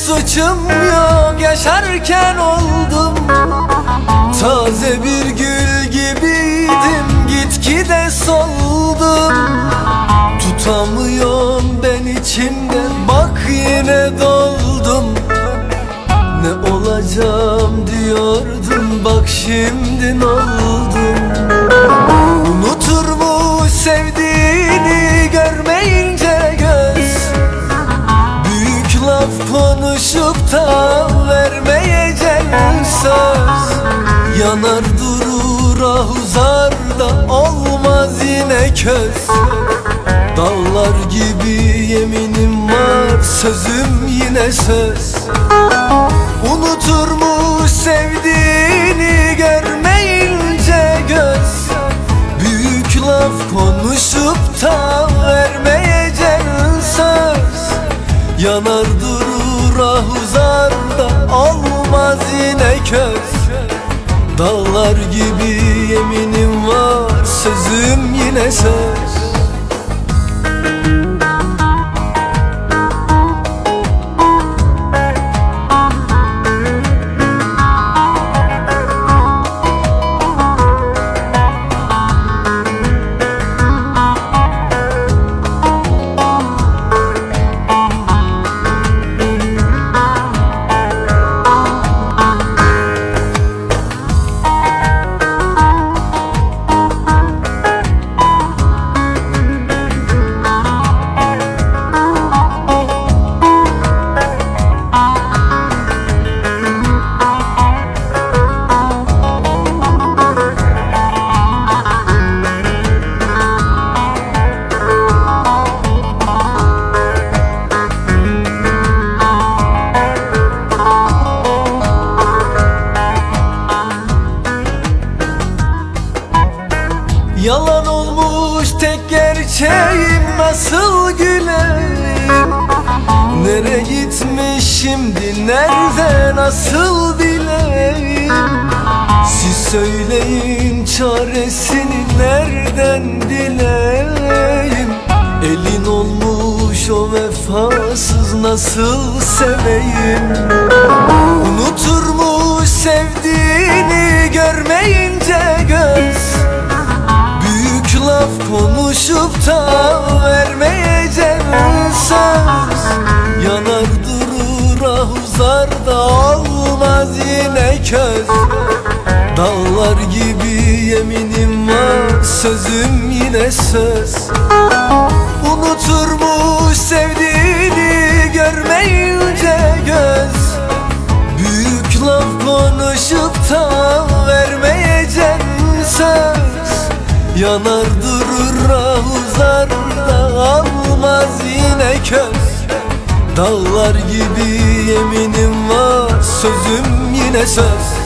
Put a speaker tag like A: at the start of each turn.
A: suçum yok yaşarken oldum. Taze bir gül gibiydim gitgide soldum. Tutamıyorum ben içimde bak yine doldum. Ne olacağım diyordum bak şimdi ne oldum Yanar durur ahuzarda olmaz yine köz. Dağlar gibi yeminim var sözüm yine söz. Unutur mu sevdiğini görmeyince göz. Büyük laf konuşup da vermeyeceğim söz. Yanar durur ahuzarda olmaz yine köz Dağlar gibi yeminim var sözüm yine söz tek gerçeğim nasıl güleyim Nere gitmiş şimdi nerede nasıl bileyim? Siz söyleyin çaresini nereden dileyim Elin olmuş o vefasız nasıl seveyim konuşup da vermeyeceğim söz. Yanar durur ahuzarda olmaz yine köz. Dağlar gibi yeminim var sözüm yine söz. Unuturmuş sevdiğini görmeyince göz. Büyük laf konuşup da vermeyeceğim söz. Yanar durur ahuzarda almaz yine köz. Dağlar gibi yeminim var sözüm yine söz